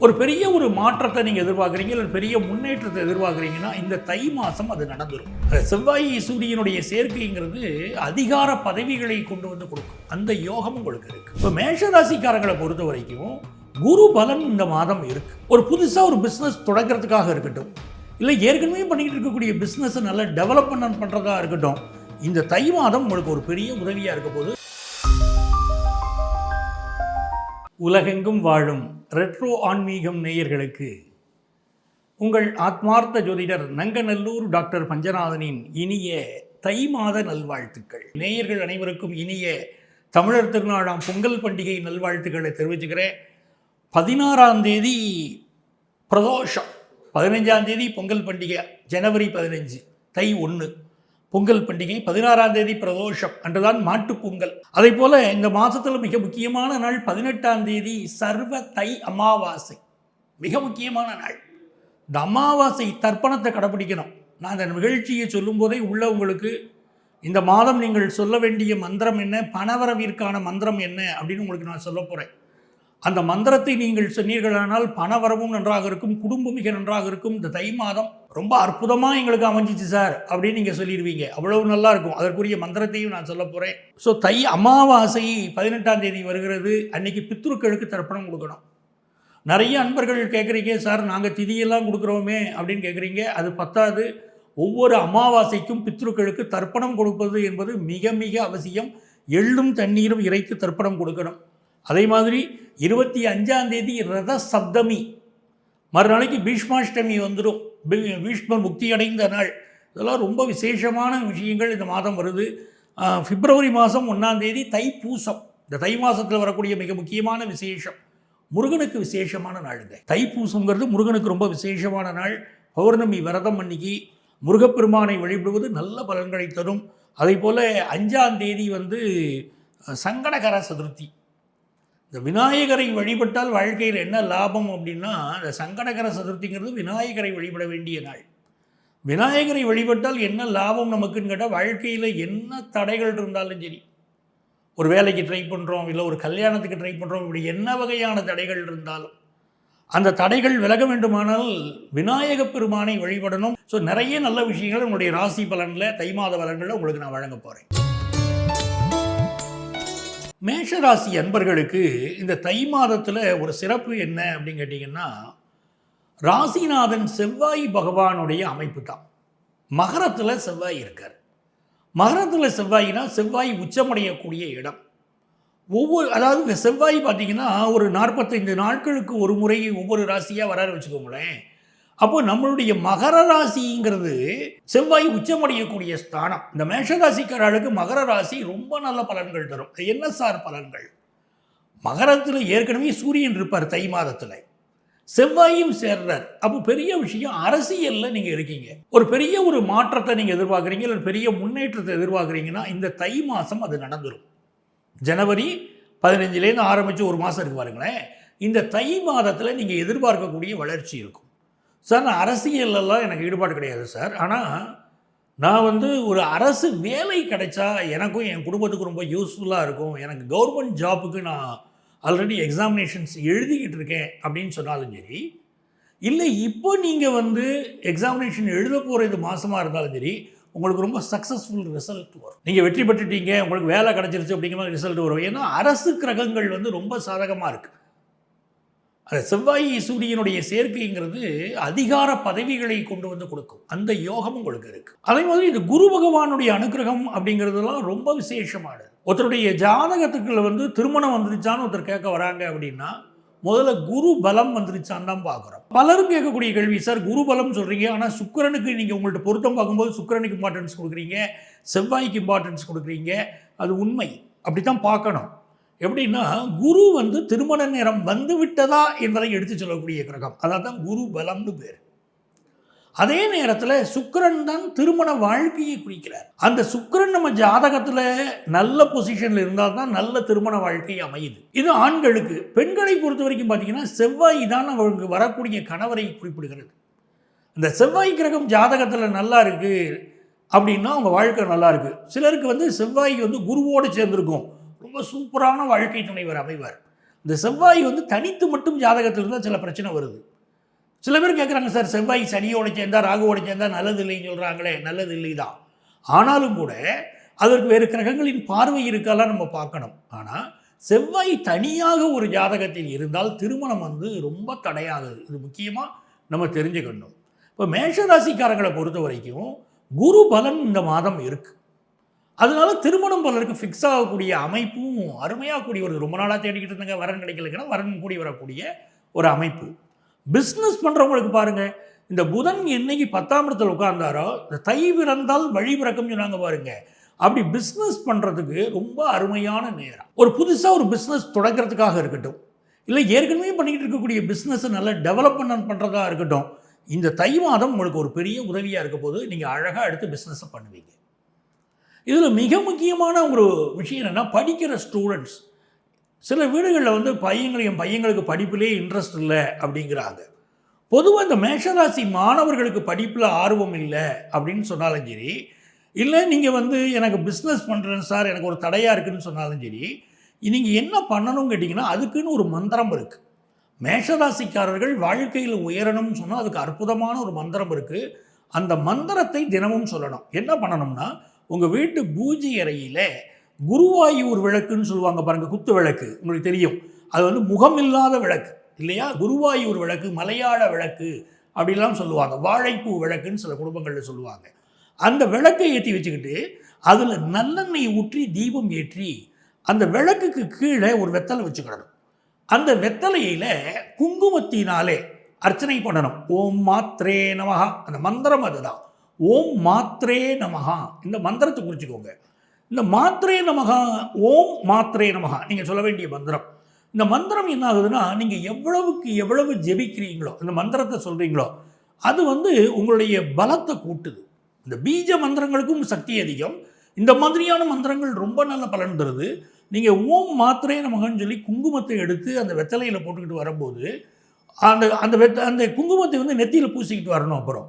ஒரு பெரிய ஒரு மாற்றத்தை நீங்கள் எதிர்பார்க்குறீங்க இல்லை பெரிய முன்னேற்றத்தை எதிர்பார்க்குறீங்கன்னா இந்த தை மாதம் அது நடந்துடும் செவ்வாய் சூரியனுடைய சேர்க்கைங்கிறது அதிகார பதவிகளை கொண்டு வந்து கொடுக்கும். அந்த யோகம் உங்களுக்கு இருக்குது இப்போ மேஷராசிக்காரங்களை பொறுத்த வரைக்கும் குரு பலன் இந்த மாதம் இருக்குது ஒரு புதுசாக ஒரு பிஸ்னஸ் தொடங்குறதுக்காக இருக்கட்டும் இல்லை ஏற்கனவே பண்ணிக்கிட்டு இருக்கக்கூடிய பிஸ்னஸை நல்லா டெவலப்மெண்ட் பண்ணுறதா இருக்கட்டும் இந்த தை மாதம் உங்களுக்கு ஒரு பெரிய உதவியாக இருக்க போது உலகெங்கும் வாழும் ரெட்ரோ ஆன்மீகம் நேயர்களுக்கு உங்கள் ஆத்மார்த்த ஜோதிடர் நங்கநல்லூர் டாக்டர் பஞ்சநாதனின் இனிய தை மாத நல்வாழ்த்துக்கள். நேயர்கள் அனைவருக்கும் இனிய தமிழர் திருநாளாம் பொங்கல் பண்டிகை நல்வாழ்த்துக்களை தெரிவிச்சுக்கிறேன். பதினாறாம் தேதி பிரதோஷம் பதினஞ்சாம் தேதி பொங்கல் பண்டிகை ஜனவரி பதினஞ்சு தை ஒன்று பொங்கல் பண்டிகை பதினாறாம் தேதி பிரதோஷம் அன்றுதான் மாட்டுப் பொங்கல். அதே போல இந்த மாதத்தில் மிக முக்கியமான நாள் பதினெட்டாம் தேதி சர்வ தை அமாவாசை. மிக முக்கியமான நாள். இந்த அமாவாசை தர்ப்பணத்தை கடைப்பிடிக்கணும் நான் அந்த நிகழ்ச்சியை சொல்லும்போதே போதே உள்ளவங்களுக்கு இந்த மாதம் நீங்கள் சொல்ல வேண்டிய மந்திரம் என்ன? பணவரவிற்கான மந்திரம் என்ன? அப்படின்னு உங்களுக்கு நான் சொல்ல போகிறேன் அந்த மந்திரத்தை நீங்கள் சொன்னீர்களானால் பணவரவும் நன்றாக இருக்கும் குடும்பம் மிக நன்றாக இருக்கும். இந்த தை மாதம் ரொம்ப அற்புதமாக எங்களுக்கு அமைஞ்சிச்சு சார் அப்படின்னு நீங்கள் சொல்லிடுவீங்க. அவ்வளவு நல்லா இருக்கும் அதற்குரிய மந்திரத்தையும் நான் சொல்ல போகிறேன் ஸோ தை அமாவாசை பதினெட்டாம் தேதி வருகிறது. அன்னைக்கு பித்ருக்களுக்கு தர்ப்பணம் கொடுக்கணும். நிறைய அன்பர்கள் கேட்குறீங்க சார் நாங்கள் திதியெல்லாம் கொடுக்குறோமே அப்படின்னு கேட்குறீங்க அது பத்தாது. ஒவ்வொரு அமாவாசைக்கும் பித்ருக்களுக்கு தர்ப்பணம் கொடுப்பது என்பது மிக மிக அவசியம். எள்ளும் தண்ணீரும் இறைத்து தர்ப்பணம் கொடுக்கணும். அதே மாதிரி இருபத்தி அஞ்சாம் தேதி ரத சப்தமி. மறுநாளைக்கு பீஷ்மாஷ்டமி வந்துடும் பீஷ்மர் முக்தி அடைந்த நாள். இதெல்லாம் ரொம்ப விசேஷமான விஷயங்கள் இந்த மாதம் வருது. பிப்ரவரி மாதம் ஒன்றாம் தேதி தைப்பூசம். இந்த தை மாதத்தில் வரக்கூடிய மிக முக்கியமான விசேஷம். முருகனுக்கு விசேஷமான நாள் இது. தைப்பூசங்கிறது முருகனுக்கு ரொம்ப விசேஷமான நாள். பௌர்ணமி விரதம் அன்னைக்கு முருகப்பெருமானை வழிபடுவது நல்ல பலன்களை தரும். அதே போல் அஞ்சாம் தேதி வந்து சங்கடகர சதுர்த்தி. இந்த விநாயகரை வழிபட்டால் வாழ்க்கையில் என்ன லாபம் அப்படின்னா இந்த சங்கடகர சதுர்த்திங்கிறது விநாயகரை வழிபட வேண்டிய நாள். விநாயகரை வழிபட்டால் என்ன லாபம் நமக்குன்னு கேட்டால் வாழ்க்கையில் என்ன தடைகள் இருந்தாலும் சரி. ஒரு வேலைக்கு ட்ரை பண்ணுறோம் இல்லை ஒரு கல்யாணத்துக்கு ட்ரை பண்ணுறோம் இப்படி என்ன வகையான தடைகள் இருந்தாலும். அந்த தடைகள் விலக வேண்டுமானால் விநாயகப் பெருமானை வழிபடணும். ஸோ நிறைய நல்ல விஷயங்கள் உங்களுடைய ராசி பலனில் தை மாத பலன்களில் உங்களுக்கு நான் வழங்க போகிறேன் மேஷராசி அன்பர்களுக்கு இந்த தை மாதத்தில் ஒரு சிறப்பு என்ன அப்படின்னு கேட்டிங்கன்னா ராசிநாதன் செவ்வாய் பகவானுடைய அமைப்பு தான் மகரத்தில் செவ்வாய் இருக்கார். மகரத்தில் செவ்வாய்னா செவ்வாய் உச்சமடையக்கூடிய இடம். ஒவ்வொரு அதாவது இந்த செவ்வாய் பார்த்தீங்கன்னா ஒரு நாற்பத்தைந்து நாட்களுக்கு ஒரு முறை ஒவ்வொரு ராசியாக வராரு வச்சுக்கோங்களேன். அப்போ நம்மளுடைய மகர ராசிங்கிறது செவ்வாய் உச்சமடையக்கூடிய ஸ்தானம். இந்த மேஷராசிக்காரர்களுக்கு மகர ராசி ரொம்ப நல்ல பலன்கள் தரும். என்ன சார் பலன்கள்? மகரத்தில் ஏற்கனவே சூரியன் இருப்பார் தை மாதத்தில். செவ்வாயும் சேர்றார். அப்போ பெரிய விஷயம் அரசியலில் நீங்கள் இருக்கீங்க. ஒரு பெரிய ஒரு மாற்றத்தை நீங்கள் எதிர்பார்க்குறீங்க இல்லை பெரிய முன்னேற்றத்தை எதிர்பார்க்குறீங்கன்னா இந்த தை மாதம் அது நடந்துடும் ஜனவரி பதினஞ்சுலேருந்து ஆரம்பித்து ஒரு மாதம் இருக்கு பாருங்களேன். இந்த தை மாதத்தில் நீங்கள் எதிர்பார்க்கக்கூடிய வளர்ச்சி இருக்கும். சார் நான் அரசியலெல்லாம் எனக்கு ஈடுபாடு கிடையாது சார். ஆனால் நான் வந்து ஒரு அரசு வேலை கிடைச்சா எனக்கும் என் குடும்பத்துக்கும் ரொம்ப யூஸ்ஃபுல்லாக இருக்கும். எனக்கு கவர்மெண்ட் ஜாப்புக்கு நான் ஆல்ரெடி எக்ஸாமினேஷன்ஸ் எழுதிக்கிட்டு இருக்கேன் அப்படின்னு சொன்னாலும் சரி இல்லை இப்போ நீங்கள் வந்து எக்ஸாமினேஷன் எழுத போகிற இது மாதமாக இருந்தாலும் சரி உங்களுக்கு ரொம்ப சக்ஸஸ்ஃபுல் ரிசல்ட் வரும். நீங்கள் வெற்றி பெற்றுட்டீங்க உங்களுக்கு வேலை கிடச்சிருச்சு அப்படிங்கிற மாதிரி ரிசல்ட் வரும். ஏன்னா அரசு கிரகங்கள் வந்து ரொம்ப சாதகமாக இருக்குது அது செவ்வாய் சூரியனுடைய சேர்க்கைங்கிறது அதிகார பதவிகளை கொண்டு வந்து கொடுக்கும். அந்த யோகம் உங்களுக்கு இருக்கு. அதே மாதிரி இந்த குரு பகவானுடைய அனுக்கிரகம் அப்படிங்கிறதுலாம் ரொம்ப விசேஷமானது. ஒருத்தருடைய ஜாதகத்துக்குள்ள வந்து திருமணம் வந்துருச்சான்னு ஒருத்தர் கேட்க வராங்க அப்படின்னா முதல்ல குரு பலம் வந்துருச்சான்னு தான் பார்க்குறோம். பலரும் கேட்கக்கூடிய கேள்வி சார் குரு பலம் சொல்கிறீங்க ஆனால் சுக்கிரனுக்கு நீங்கள் உங்கள்ட்ட பொருத்தம் பார்க்கும்போது சுக்கிரனுக்கு இம்பார்ட்டன்ஸ் கொடுக்குறீங்க செவ்வாய்க்கு இம்பார்ட்டன்ஸ் கொடுக்குறீங்க அது உண்மை. அப்படி தான் பார்க்கணும். எப்படின்னா குரு வந்து திருமண நேரம் வந்து விட்டதா என்பதை எடுத்து சொல்லக்கூடிய கிரகம். அதான் தான் குரு பலம்னு பேர். அதே நேரத்தில் சுக்கரன் தான் திருமண வாழ்க்கையை குறிக்கிறார். அந்த சுக்கரன் நம்ம ஜாதகத்தில் நல்ல பொசிஷனில் இருந்தால் தான் நல்ல திருமண வாழ்க்கை அமையுது. இது ஆண்களுக்கு. பெண்களை பொறுத்த வரைக்கும் பார்த்தீங்கன்னா செவ்வாய் தான் அவங்களுக்கு வரக்கூடிய கணவரை குறிப்பிடுகிறது. இந்த செவ்வாய் கிரகம் ஜாதகத்தில் நல்லா இருக்குது அப்படின்னா அவங்க வாழ்க்கை நல்லா இருக்குது சிலருக்கு வந்து செவ்வாய் வந்து குருவோடு சேர்ந்துருக்கும். ரொம்ப சூப்பரான வாழ்க்கை துணைவர் அமைவார். இந்த செவ்வாய் வந்து தனித்து மட்டும் ஜாதகத்தில் இருந்தால் சில பிரச்சனை வருது. சில பேர் கேட்குறாங்க சார் செவ்வாய் சனியோட சேர்ந்தா ராகுவோட சேர்ந்தா நல்லது இல்லைன்னு சொல்கிறாங்களே நல்லது இல்லை தான் ஆனாலும் கூட அதற்கு வேறு கிரகங்களின் பார்வை இருக்கலாம் நம்ம பார்க்கணும். ஆனால் செவ்வாய் தனியாக ஒரு ஜாதகத்தில் இருந்தால் திருமணம் வந்து ரொம்ப தடையாகுது இது முக்கியமாக நம்ம தெரிஞ்சுக்கணும். இப்போ மேஷராசிக்காரங்களை பொறுத்த வரைக்கும் குரு பலன் இந்த மாதம் இருக்குது அதனால திருமணம் பலருக்கு ஃபிக்ஸ் ஆகக்கூடிய அமைப்பும் அருமையாக கூடிய ஒரு ரொம்ப நாளாக தேடிக்கிட்டு இருந்தாங்க. வரன் கிடைக்கலன்னா வரன் கூடி வரக்கூடிய ஒரு அமைப்பு. பிஸ்னஸ் பண்ணுறவங்களுக்கு பாருங்கள் இந்த புதன் என்னைக்கு பத்தாம் இடத்துல உட்கார்ந்தாரோ இந்த தை பிறந்தால் வழி பிறக்கும் சொன்னாங்க பாருங்க. அப்படி பிஸ்னஸ் பண்ணுறதுக்கு ரொம்ப அருமையான நேரம். ஒரு புதுசாக ஒரு பிஸ்னஸ் தொடங்குறதுக்காக இருக்கட்டும் இல்லை ஏற்கனவே பண்ணிக்கிட்டு இருக்கக்கூடிய பிஸ்னஸை நல்லா டெவலப்மெண்ட் பண்ணுறதா இருக்கட்டும் இந்த தை மாதம் உங்களுக்கு ஒரு பெரிய உதவியாக இருக்க போது நீங்கள் அழகாக எடுத்து பிஸ்னஸை பண்ணுவீங்க. இதில் மிக முக்கியமான ஒரு விஷயம் என்னென்னா படிக்கிற ஸ்டூடெண்ட்ஸ் சில வீடுகளில் வந்து பையங்கள் என் பையங்களுக்கு படிப்பிலே இன்ட்ரெஸ்ட் இல்லை அப்படிங்கிறாங்க. பொதுவாக இந்த மேஷராசி மாணவர்களுக்கு படிப்பில் ஆர்வம் இல்லை அப்படின்னு சொன்னாலும் சரி இல்லை நீங்கள் வந்து எனக்கு பிஸ்னஸ் பண்ணுறேன் சார் எனக்கு ஒரு தடையாக இருக்குதுன்னு சொன்னாலும் சரி நீங்கள் என்ன பண்ணணும்னு கேட்டிங்கன்னா அதுக்குன்னு ஒரு மந்திரம் இருக்குது மேஷராசிக்காரர்கள் வாழ்க்கையில் உயரணும்னு சொன்னால் அதுக்கு அற்புதமான ஒரு மந்திரம் இருக்குது அந்த மந்திரத்தை தினமும் சொல்லணும். என்ன பண்ணணும்னா உங்கள் வீட்டு பூஜை அறையில் குருவாயூர் விளக்குன்னு சொல்லுவாங்க பாருங்கள் குத்து விளக்கு. உங்களுக்கு தெரியும். அது வந்து முகம் இல்லாத விளக்கு இல்லையா? குருவாயூர் விளக்கு மலையாள விளக்கு அப்படிலாம் சொல்லுவாங்க. வாழைப்பூ விளக்குன்னு சில குடும்பங்களில் சொல்லுவாங்க. அந்த விளக்கை ஏற்றி வச்சுக்கிட்டு அதில் நல்லெண்ணெய் ஊற்றி தீபம் ஏற்றி அந்த விளக்குக்கு கீழே ஒரு வெத்தலை வச்சுக்கிடணும். அந்த வெத்தலையில் குங்குமத்தினாலே அர்ச்சனை பண்ணணும். ஓம் மாத்ரே நமகா அந்த மந்திரம் அதுதான். ஓம் மாத்ரே நமகா இந்த மந்திரத்தை குறிச்சிக்கோங்க இந்த மாத்ரே நமகா ஓம் மாத்ரே நமகா நீங்கள் சொல்ல வேண்டிய மந்திரம். இந்த மந்திரம் என்ன ஆகுதுன்னா நீங்கள் எவ்வளவுக்கு எவ்வளவு ஜெபிக்கிறீங்களோ இந்த மந்திரத்தை சொல்கிறீங்களோ அது வந்து உங்களுடைய பலத்தை கூட்டுது. இந்த பீஜ மந்திரங்களுக்கும் சக்தி அதிகம். இந்த மாதிரியான மந்திரங்கள் ரொம்ப நல்ல பலன் தருது. நீங்கள் ஓம் மாத்திரை நமகன்னு சொல்லி குங்குமத்தை எடுத்து அந்த வெத்தலையில் போட்டுக்கிட்டு வரும்போது அந்த அந்த வெத்த அந்த குங்குமத்தை வந்து நெத்தியில் பூசிக்கிட்டு வரணும் அப்புறம்.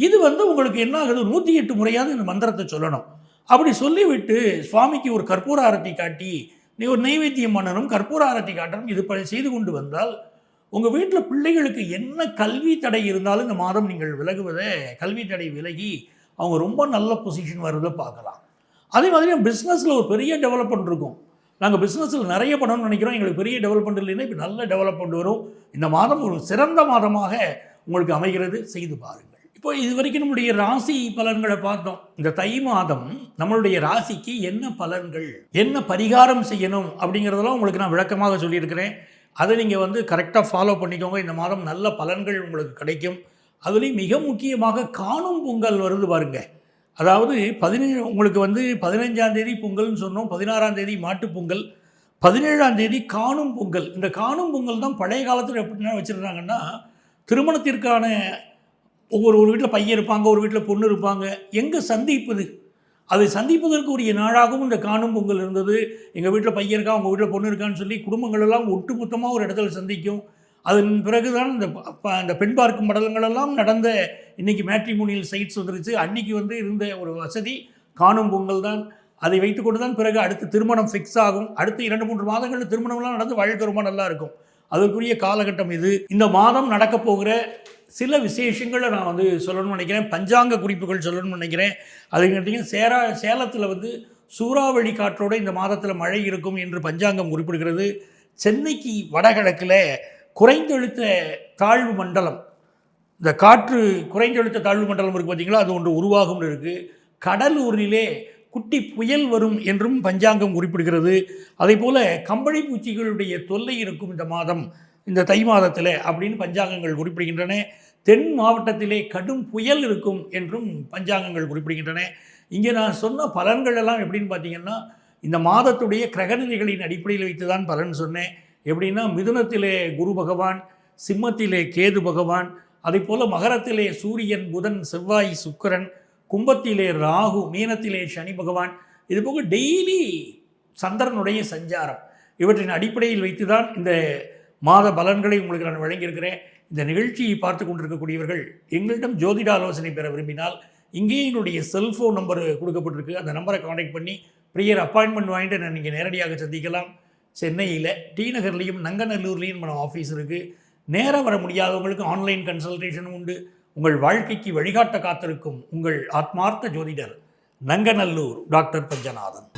இது வந்து உங்களுக்கு என்ன ஆகுது? நூற்றி எட்டு முறையாவது இந்த மந்திரத்தை சொல்லணும். அப்படி சொல்லிவிட்டு சுவாமிக்கு ஒரு கற்பூர ஆரத்தி காட்டி நீ ஒரு நைவேத்தியம் பண்ணணும் கற்பூர ஆரத்தி காட்டணும் இது ப- செய்து கொண்டு வந்தால் உங்கள் வீட்டில் பிள்ளைகளுக்கு என்ன கல்வி தடை இருந்தாலும் இந்த மாதம் நீங்கள் விலகுவதை கல்வி தடை விலகி அவங்க ரொம்ப நல்ல பொசிஷன் வருவதை பார்க்கலாம். அதே மாதிரி பிஸ்னஸில் ஒரு பெரிய டெவலப்மெண்ட் இருக்கும். நாங்கள் பிஸ்னஸில் நிறைய பண்ணணும்னு நினைக்கிறோம். எங்களுக்கு பெரிய டெவலப்மெண்ட் இல்லைன்னா இப்போ நல்ல டெவலப்மெண்ட் வரும். இந்த மாதம் ஒரு சிறந்த மாதமாக உங்களுக்கு அமைகிறது. செய்து பாருங்கள் இப்போ இது வரைக்கும் நம்முடைய ராசி பலன்களை பார்த்தோம். இந்த தை மாதம் நம்மளுடைய ராசிக்கு என்ன பலன்கள் என்ன பரிகாரம் செய்யணும் அப்படிங்கிறதெல்லாம் உங்களுக்கு நான் விளக்கமாக சொல்லியிருக்கிறேன். அதை நீங்கள் வந்து கரெக்டாக ஃபாலோ பண்ணிக்கோங்க. இந்த மாதம் நல்ல பலன்கள் உங்களுக்கு கிடைக்கும். அதுலேயும் மிக முக்கியமாக காணும் பொங்கல் வருது பாருங்க. அதாவது பதினேழு உங்களுக்கு வந்து பதினஞ்சாம் தேதி பொங்கல்னு சொன்னோம். பதினாறாம் தேதி மாட்டுப் பொங்கல். பதினேழாம் தேதி காணும் பொங்கல். இந்த காணும் பொங்கல் தான் பழைய காலத்தில் எப்படின்னா வச்சுருந்தாங்கன்னா திருமணத்திற்கான ஒவ்வொரு ஒரு வீட்டில் பையன் இருப்பாங்க ஒரு வீட்டில் பொண்ணு இருப்பாங்க. எங்கே சந்திப்பது? அதை சந்திப்பதற்கு உரிய நாளாகவும் இந்த காணும் பொங்கல் இருந்தது. எங்கள் வீட்டில் பையன் இருக்கா உங்கள் வீட்டில் பொண்ணு இருக்கான்னு சொல்லி குடும்பங்கள் எல்லாம் ஒட்டுமொத்தமாக ஒரு இடத்துல சந்திக்கும். அதன் பிறகுதான் இந்த அந்த இந்த பெண் பார்க்கும் மடலங்களெல்லாம் நடந்த இன்னைக்கு மேட்ரிமோனியல் சைட்ஸ் வந்துருச்சு. அன்னைக்கு வந்து இருந்த ஒரு வசதி காணும் பொங்கல் தான். அதை வைத்துக்கொண்டு தான் பிறகு அடுத்து திருமணம் ஃபிக்ஸ் ஆகும். அடுத்து இரண்டு மூன்று மாதங்களில் திருமணம்லாம் நடந்து வாழ்க்கை ரொம்ப நல்லா இருக்கும். அதற்குரிய காலகட்டம் இது. இந்த மாதம் நடக்கப் போகிற சில விசேஷங்களை நான் வந்து சொல்லணும்னு நினைக்கிறேன். பஞ்சாங்க குறிப்புகள் சொல்லணும்னு நினைக்கிறேன். அது கேட்டிங்கன்னா சேரா சேலத்தில் வந்து சூறாவளி காற்றோடு இந்த மாதத்தில் மழை இருக்கும் என்று பஞ்சாங்கம் குறிப்பிடுகிறது. சென்னைக்கு வடகிழக்கில் குறைந்தெழுத்த தாழ்வு மண்டலம் இந்த காற்று குறைந்தெழுத்த தாழ்வு மண்டலம் இருக்குது பார்த்தீங்களா அது ஒன்று உருவாகும்னு இருக்குது கடலூரிலே குட்டி புயல் வரும் என்றும் பஞ்சாங்கம் குறிப்பிடுகிறது. அதே போல் கம்பளி பூச்சிகளுடைய தொல்லை இருக்கும் இந்த மாதம் இந்த தை மாதத்தில் அப்படின்னு பஞ்சாங்கங்கள் குறிப்பிடுகின்றன. தென் மாவட்டத்திலே கடும் புயல் இருக்கும் என்றும் பஞ்சாங்கங்கள் குறிப்பிடுகின்றன. இங்கே நான் சொன்ன பலன்கள் எல்லாம் எப்படின்னு பார்த்தீங்கன்னா இந்த மாதத்துடைய கிரகநிலைகளின் அடிப்படையில் வைத்து தான் பலன் சொன்னேன். எப்படின்னா மிதுனத்திலே குரு பகவான் சிம்மத்திலே கேது பகவான் அதே போல் மகரத்திலே சூரியன் புதன் செவ்வாய் சுக்கரன் கும்பத்திலே ராகு மீனத்திலே சனி பகவான் இது போக டெய்லி சந்திரனுடைய சஞ்சாரம். இவற்றின் அடிப்படையில் வைத்து தான் இந்த மாத பலன்களை உங்களுக்கு நான் வழங்கியிருக்கிறேன். இந்த நிகழ்ச்சியை பார்த்து கொண்டிருக்கக்கூடியவர்கள் எங்களிடம் ஜோதிட ஆலோசனை பெற விரும்பினால் இங்கே எங்களுடைய செல்ஃபோன் நம்பர் கொடுக்கப்பட்டிருக்கு. அந்த நம்பரை காண்டாக்ட் பண்ணி ப்ரியர் அப்பாயின்மெண்ட் வாங்கிட்டு நான் நீங்கள் நேரடியாக சந்திக்கலாம். சென்னையில் டி நகர்லேயும் நங்கநல்லூர்லேயும் நம்ம ஆஃபீஸ் இருக்குது நேராக வர முடியாதவங்களுக்கு ஆன்லைன் கன்சல்டேஷனும் உண்டு. உங்கள் வாழ்க்கைக்கு வழிகாட்ட காத்திருக்கும் உங்கள் ஆத்மார்த்த ஜோதிடர் நங்கநல்லூர் டாக்டர் பஞ்சநாதன்.